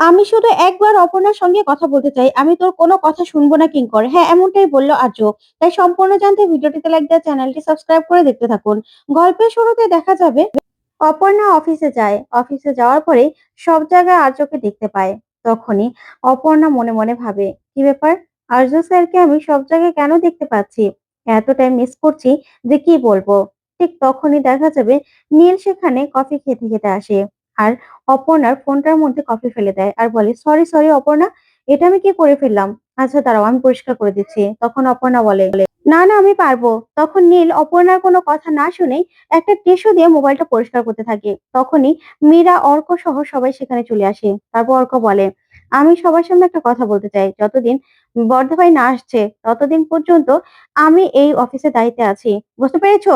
আমি শুধু একবার অপর্ণার সঙ্গে কথা বলতে চাই। আমি তোর কোনো কথা শুনব না কিংকর। হ্যাঁ, এমনটাই বলল আর্য। তাই সম্পূর্ণ জানতে ভিডিওটিতে লাইক দেওয়া চ্যানেলটি সাবস্ক্রাইব করে দেখতে থাকুন। গল্পের শুরুতে দেখা যাবে অপর্ণা অফিসে যায়। অফিসে যাওয়ার পরে সব জায়গায় আর্যকে দেখতে পায়। তখনই অপর্ণা মনে মনে ভাবে, কি ব্যাপার? আর্য স্যারকে আমি সব জায়গায় কেন দেখতে পাচ্ছি? এতটাই মিস করছি যে কি বলব? ঠিক তখনই দেখা যাবে নীল সেখানে কফি খেতে খেতে আসে। আর অপর্ণার ফোনটার মধ্যে কফি ফেলে দেয় আর বলে, "সরি, সরি অপর্ণা, এটা আমি কি করে ফেললাম? আচ্ছা দাঁড়াও আমি পরিষ্কার করে দিচ্ছি।" তখন অপর্ণা বলে, "না, না আমি পারব।" তখন নীল অপর্ণার কোনো কথা না শুনেই একটা টিস্যু দিয়ে মোবাইলটা পরিষ্কার করতে থাকে। তখনই মীরা, অর্ক সহ সবাই সেখানে চলে আসে। তারপর অর্ক বলে, "আমি সবার সামনে একটা কথা বলতে চাই। যতদিন বড়দা ভাই না আসছে ততদিন পর্যন্ত আমি এই অফিসের দায়িত্বে আছি। বুঝতে পেরেছ?"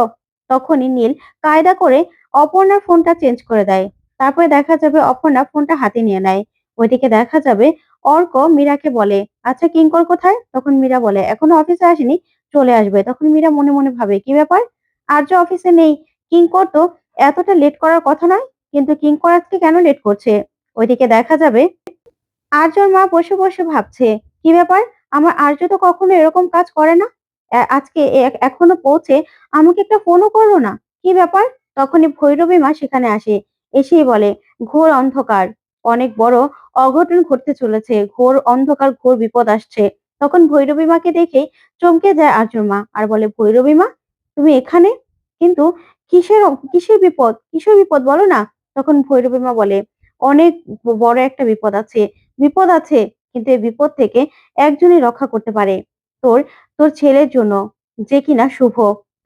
তখনই নীল কায়দা করে অপর্ণার ফোনটা চেঞ্জ করে দেয়। তারপরে দেখা যাবে অপর্ণা ফোনটা হাতে নিয়ে নেয়। ওইদিকে দেখা যাবে অর্ক মীরাকে বলে, "আচ্ছা কিঙ্কর কোথায়?" তখন মীরা বলে, "এখনও অফিসে আসেনি, চলে আসবে।" তখন মীরা মনে মনে ভাবে, "কি ব্যাপার? আর্য অফিসে নেই। কিঙ্কর তো এতটা লেট করার কথা নয়, কিন্তু কিঙ্কর আজকে কেন লেট করছে?" ওইদিকে দেখা যাবে আর্যর মা বসে বসে ভাবছে, "কি ব্যাপার? আমার আর্য তো কখনো এরকম কাজ করে না। আজকে এখনও পৌঁছে আমাকে একটা ফোনও করল না। কি ব্যাপার?" তখনই ভৈরবী মা সেখানে আসে। এসেই বলে, "ঘোর অন্ধকার, অনেক বড় অঘটন ঘটতে চলেছে। ঘোর অন্ধকার, ঘোর বিপদ আসছে।" তখন ভৈরবী মাকে দেখে চমকে যায় আর্যর মা আর বলে, "ভৈরবী মা, তুমি এখানে? কিন্তু কিসের কিসের বিপদ? কিসের বিপদ বলো না?" তখন ভৈরবী মা বলে, "অনেক বড় একটা বিপদ আছে। বিপদ আছে, কিন্তু এই বিপদ থেকে একজনই রক্ষা করতে পারে। তোর তোর ছেলের জন্য, যে কিনা শুভ।"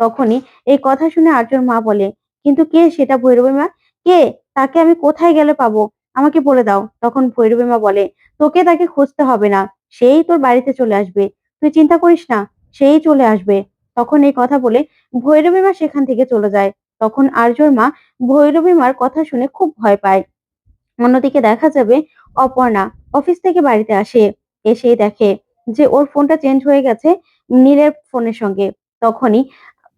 তখনই এই কথা শুনে আর্যর মা বলে, "কিন্তু কে সেটা ভৈরবী মা? কে? তাকে আমি কোথায় গেলে পাবো? আমাকে বলে দাও।" তখন ভৈরবী মা বলে, "তোকে তাকে খুঁজতে হবে না। সেই তোর বাড়িতে চলে আসবে। তুই চিন্তা করিস না, সেই চলে আসবে।" তখন এই কথা বলে ভৈরবী মা সেখান থেকে চলে যায়। তখন আর্যর মা ভৈরবী মার কথা শুনে খুব ভয় পায়। অন্যদিকে দেখা যাবে অপর্ণা অফিস থেকে বাড়িতে আসে। এসেই দেখে যে ওর ফোনটা চেঞ্জ হয়ে গেছে নীলের ফোনের সঙ্গে। তখনই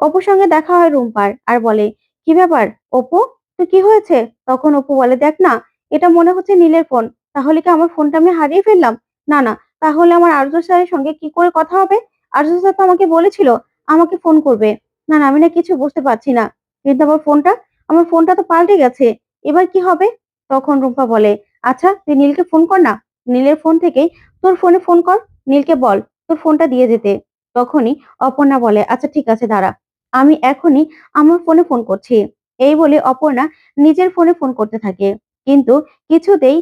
অপুর সঙ্গে দেখা হয় রুম্পার আর বলে, "কি ব্যাপার অপু? তো কি হয়েছে?" তখন অপু বলে, "দেখ না, এটা মনে হচ্ছে নীলের ফোন। তাহলে কি আমার ফোনটা আমি হারিয়ে ফেললাম? না, না, তাহলে আমার আর্য স্যারের সঙ্গে কি করে কথা হবে? আর্য স্যার তো আমাকে বলেছিল আমাকে ফোন করবে। না, না, আমি না কিছু বুঝতে পারছি না। কিন্তু আমার ফোনটা, আমার ফোনটা তো পাল্টে গেছে। এবার কি হবে?" তখন রুম্পা বলে, "আচ্ছা তুই নীলকে ফোন কর না। নীলের ফোন থেকেই তোর ফোনে ফোন কর। নীলকে বল তোর ফোনটা দিয়ে যেতে।" তখনই অপর্ণা বলে, "আচ্ছা ঠিক আছে দাঁড়া। আমি এখনই আমার ফোনে ফোন করছি।" এই বলে অপর্ণা নিজের ফোনে ফোন করতে থাকে। কিন্তু কিছুতেই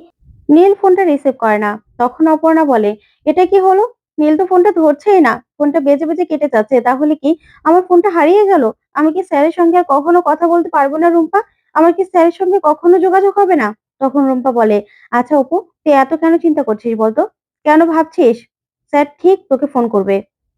নীল ফোনটা রিসিভ করে না। তখন অপর্ণা বলে, "এটা কি হলো? নীল তো ফোনটা ধরছেই না। ফোনটা বেজে বেজে কেটে যাচ্ছে। তাহলে কি আমার ফোনটা হারিয়ে গেল? আমি কি স্যারের সঙ্গে আর কখনো কথা বলতে পারব না রুম্পা? আমার কি স্যারের সঙ্গে কখনো যোগাযোগ হবে না?" তখন রুম্পা বলে, "আচ্ছা অপু, তুই এত কেন চিন্তা করছিস বলতো? কেন ভাবছিস? স্যার ঠিক তোকে ফোন করবে।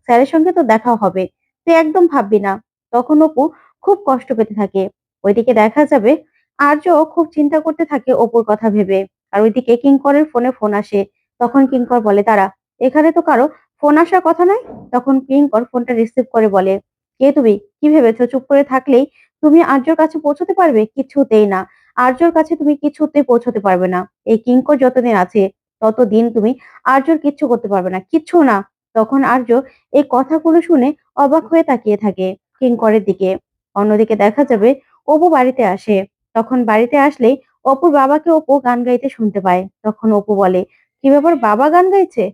স্যারের সঙ্গে তোর দেখা হবে। তুই একদম ভাববি না।" তখন অপু খুব কষ্ট পেতে থাকে। ওইদিকে দেখা যাবে আর্য খুব চিন্তা করতে থাকে অপুর কথা ভেবে। আর ওইদিকে কিঙ্করের ফোনে ফোন আসে। তখন কিঙ্কর বলে, তারা এখানে তো কারও ফোন আসার কথা নয়।" তখন কিঙ্কর ফোনটা রিসিভ করে বলে, "কে তুমি? কি ভেবেছো চুপ করে থাকলেই তুমি আর্যর কাছে পৌঁছতে পারবে? কিছুতেই না। আর্যর কাছে তুমি কিছুতেই পৌঁছতে পারবে না। এই কিঙ্কর যতদিন আছে ততদিন তুমি আর্যর কিচ্ছু করতে পারবে না। কিচ্ছু না। তখন আর্য এই কথাগুলো শুনে অবাক হয়ে তাকিয়ে থাকে কিঙ্করের দিকে। অন্যদিকে দেখা যাবে অপু বাড়িতে আসে। তখন বাড়িতে আসলেই অপুর বাবাকে অপু গান গাইতে শুনতে পায়। তখন অপু বলে, "কি ব্যাপার বাবা গান গাইছে?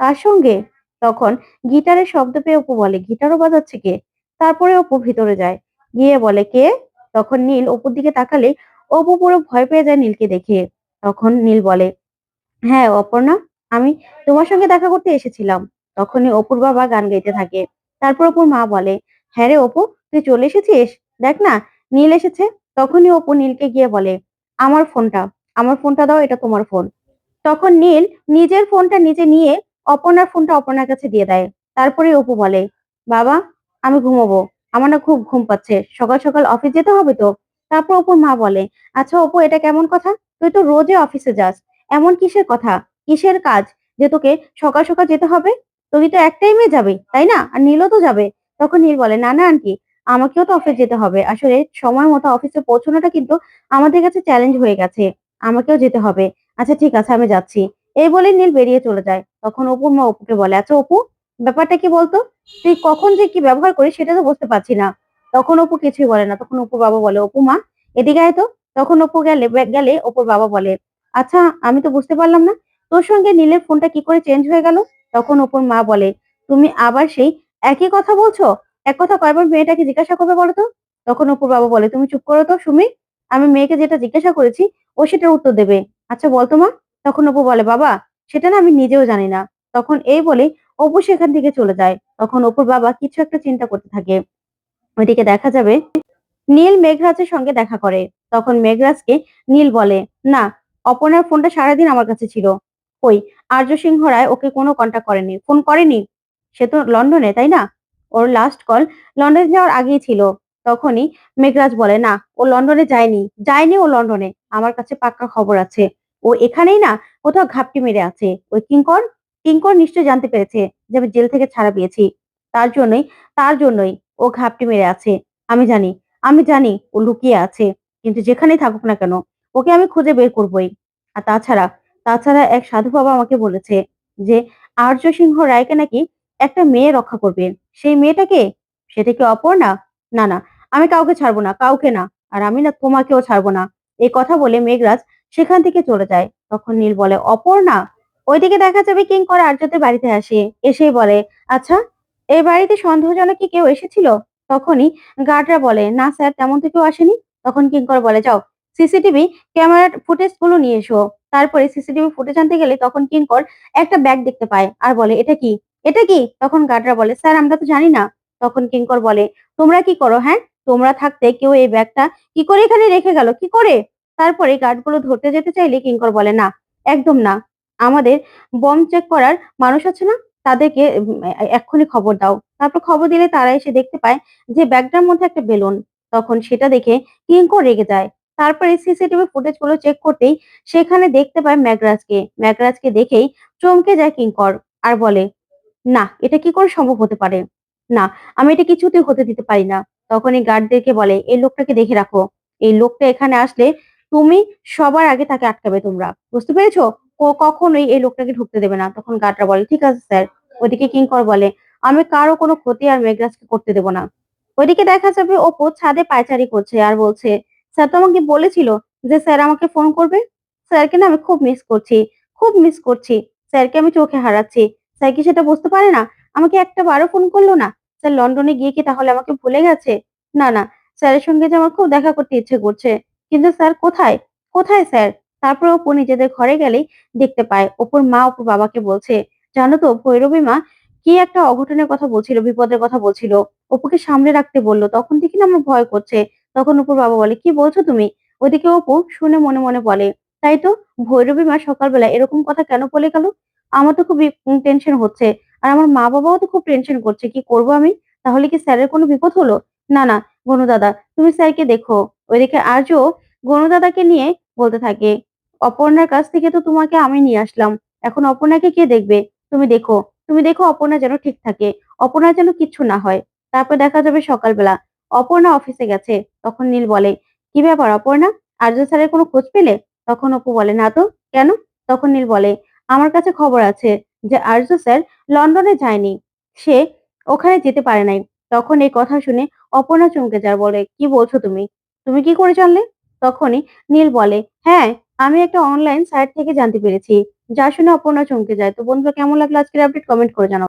কার সঙ্গে?" তখন গিটারের শব্দ পেয়ে অপু বলে, "গিটারও বাজাচ্ছে কে?" তারপরে অপু ভিতরে যায়। গিয়ে বলে, "কে?" তখন নীল অপুর দিকে তাকালে অপু পুরো ভয় পেয়ে যায় নীলকে দেখে। তখন নীল বলে, "হ্যাঁ অপর্ণা, আমি তোমার সঙ্গে দেখা করতে এসেছিলাম।" তখনই অপুর বাবা গান গাইতে থাকে। তারপর অপুর মা বলে, "হ্যাঁ রে অপু, তুই চলে এসেছিস? দেখ না, নীল এসেছে।" তখনই অপু নীলকে গিয়ে বলে, "আমার ফোনটা, আমার ফোনটা দাও, এটা তোমার ফোন।" তখন নীল নিজের ফোনটা নিজে নিয়ে অপর্ণার ফোনটা অপর্ণার কাছে দিয়ে দেয়। তারপরে অপু বলে, "বাবা, আমি ঘুমাবো। আমার না খুব ঘুম পাচ্ছে। সকাল সকাল অফিস যেতে হবে তো।" তারপর অপুর মা বলে, "আচ্ছা অপু, এটা কেমন কথা? তুই তো রোজে অফিসে যাস। এমন কিসের কথা? কিসের কাজ যে তোকে সকাল সকাল যেতে হবে? তুই তো এক টাইমে যাবে, তাই না? আর নীলও তো যাবে।" তখন নীল বলে, "না না আন্টি, আমাকেও তো অফিস যেতে হবে। আসলে সময় মতো অফিসে পৌঁছানোটা কিন্তু আমাদের কাছে চ্যালেঞ্জ হয়ে গেছে। আমাকেও যেতে হবে। আচ্ছা ঠিক আছে, আমি যাচ্ছি। এই বলে নীল বেরিয়ে চলে যায়। তখন অপুর মা অপুকে বলে আচ্ছা অপু, ব্যাপারটা কি বলতো? তুই কখন যে কি ব্যবহার করিস সেটা তো বুঝতে পারছি না। তখন অপু কিছুই বলে না। তখন অপুর বাবা বলে, অপু মা, এদিকে আয় তো। তখন অপু গেলে গেলে অপুর বাবা বলে আচ্ছা আমি তো বুঝতে পারলাম না। তোর সঙ্গে নীলের ফোনটা কি করে চেঞ্জ হয়ে গেল? তখন অপুর মা বলে, তুমি আবার সেই একই কথা বলছো? এক কথা কয়বার মেয়েটাকে জিজ্ঞাসা করবে বলো তো তখন অপুর বাবা বলে, তুমি চুপ করো তো, সুমি। আমি মেয়েকে যেটা জিজ্ঞাসা করেছি, ও সেটার উত্তর দেবে। আচ্ছা বলতো মা? তখন অপু বলে, বাবা, সেটা না আমি নিজেও জানি না। তখন এই বলে অপু সেখান থেকে চলে যায়। তখন অপুর বাবা কিছু একটা চিন্তা করতে থাকে। ওইদিকে দেখা যাবে নীল মেঘরাজের সঙ্গে দেখা করে। তখন মেঘরাজকে নীল বলে, না, অপর্ণার ফোনটা সারাদিন আমার কাছে ছিল। ওই আর্য সিংহ রায় ওকে কোনো কন্ট্যাক্ট করেনি। ফোন করেনি? সে তো লন্ডনে, তাই না? ওর লাস্ট কল লন্ডনে যাওয়ার আগেই ছিল। তখনই মেঘরাজ বলে, না, ও লন্ডনে যায়নি। যায়নি ও লন্ডনে। আমার কাছে পাক্কা খবর আছে। ও এখানেই না, কোথাও ঘাপটি মেরে আছে। ওই কিঙ্কর? কিঙ্কর নিশ্চয় জানতে পেরেছে যে আমি জেল থেকে ছাড়া পেয়েছি। তার জন্যই তার জন্যই ও ঘাপটি মেরে আছে। আমি জানি আমি জানি ও লুকিয়ে আছে। কিন্তু যেখানেই থাকুক না কেন, ওকে আমি খুঁজে বের করবই। আর তাছাড়া তাছাড়া এক সাধু বাবা আমাকে বলেছে যে, আর্য সিংহ রায়কে নাকি একটা মেয়ে রক্ষা করবে। সেই মেয়েটাকে সেটা কি অপর্ণা না? না আমি কাউকে ছাড়বো না, কাউকে না, আর আমি না তোমাকেও ছাড়বো না। এই কথা বলে মেঘরাজ সেখান থেকে চলে যায়। তখন নীল বলে অপর্ণা ওইদিকে দেখা যাবে কিঙ্কর আর্যদের বাড়িতে আসে। এসেই বলে আচ্ছা এই বাড়িতে সন্দেহজনক কি কেউ এসেছিল? তখনই গার্ডরা বলে, না স্যার, তেমন তো কেউ আসেনি। তখন কিঙ্কর বলে, যাও, সিসিটিভি ক্যামেরার ফুটেজগুলো নিয়ে এসো। তারপরে সিসিটিভি ফুটেজ আনতে গেলে তখন কিঙ্কর একটা ব্যাগ দেখতে পায়। আর বলে, এটা কি? এটা কি? তখন গার্ডরা বলে, স্যার, আমরা তো জানি না। তখন কিঙ্কর বলে, তোমরা কি করো হ্যাঁ? তোমরা থাকতে কেউ এই ব্যাগটা কি করে এখানে রেখে গেল? কি করে? তারপরে গার্ডগুলো ধরতে যেতে চাইলে কিঙ্কর বলে, না, একদম না। আমাদের বম চেক করার মানুষ আছে না? তাদেরকে এক্ষুনি খবর দাও। তারপর খবর দিলে তারা এসে দেখতে পায় যে ব্যাগটার মধ্যে একটা বেলুন। তখন সেটা দেখে কিঙ্কর রেগে যায়। তারপরে সিসিটিভি ফুটেজগুলো চেক করতেই সেখানে দেখতে পায় ম্যাগরাজকে। ম্যাগরাজকে দেখেই চমকে যায় কিঙ্কর আর বলে না, এটা কি করে সম্ভব হতে পারে? না, আমি এটা কিছুতেই হতে দিতে পারি না। তখন এই গার্ডদেরকে বলে, এই লোকটাকে দেখে রাখো। এই লোকটা এখানে আসলে তুমি সবার আগে তাকে আটকাবে তোমরা। বুঝতে পেরেছ? কখনোই এই লোকটাকে ঢুকতে দেবে না। তখন গার্ডরা বলে, ঠিক আছে স্যার। ওদিকে কিঙ্কর বলে, আমি কারও কোনো ক্ষতি আর মেঘরাজকে করতে দেবো না। ওইদিকে দেখা যাবে অপু ছাদে পায়চারি করছে আর বলছে, স্যার তো আমাকে বলেছিল যে স্যার আমাকে ফোন করবে? স্যারকে না আমি খুব মিস করছি, খুব মিস করছি। স্যারকে আমি চোখে হারাচ্ছি। স্যার কি সেটা বুঝতে পারে না? আমাকে একটা বারো ফোন করল না। স্যার, লন্ডনে গিয়ে কি তাহলে আমাকে ভুলে গেছে? না না, স্যারের সঙ্গে যে আমার খুব দেখা করতে ইচ্ছে করছে। কিন্তু স্যার কোথায়? কোথায় স্যার? তারপর অপু নিজেদের ঘরে গেলেই দেখতে পায়। অপুর মা অপুর বাবাকে বলছে, জানো তো, ভৈরবী মা কি একটা অঘটনের কথা বলছিল, বিপদের কথা বলছিল? অপুকে সামনে রাখতে বলল, তখন থেকে না আমার ভয় করছে। তখন অপুর বাবা বলে, কি বলছো তুমি? ওদিকে অপু শুনে মনে মনে বলে, তাই তো, ভৈরবী মা সকালবেলা এরকম কথা কেন বলে গেল? আমার তো খুব টেনশন হচ্ছে। আর আমার মা বাবাও তো খুব টেনশন করছে। কি করব আমি? তাহলে কি স্যারের কোনো বিপদ হলো? না না, গনু দাদা, তুমি স্যারকে দেখো। ওইদিকে আজও গনু দাদাকে নিয়ে বলতে থাকে, অপর্ণার কাছ থেকে তো তোমাকে আমি নিয়ে আসলাম। এখন অপর্ণাকে কে দেখবে? তুমি দেখো তুমি দেখো অপর্ণা যেন ঠিক থাকে। অপর্ণা যেন কিচ্ছু না হয়। তারপর দেখা যাবে সকালবেলা। অপর্ণা অফিসে গেছে। তখন নীল বলে, কি ব্যাপার অপর্ণা? আর্য স্যারের কোনো খোঁজ পেলে? তখন অপু বলে, না তো, কেন? তখন নীল বলে আমার কাছে খবর আছে যে আর্য স্যার লন্ডনে যায়নি। সে ওখানে যেতে পারে নাই। তখন এই কথা শুনে অপর্ণা চমকে যার বলে, কি বলছো তুমি? তুমি কি করে জানলে? তখনই নীল বলে হ্যাঁ আমি একটা অনলাইন সাইট থেকে জানতে পেরেছি। যা শুনে অপর্ণা চমকে যায়। তো বন্ধুরা, কেমন লাগল আজকের আপডেট কমেন্ট করে জানাও।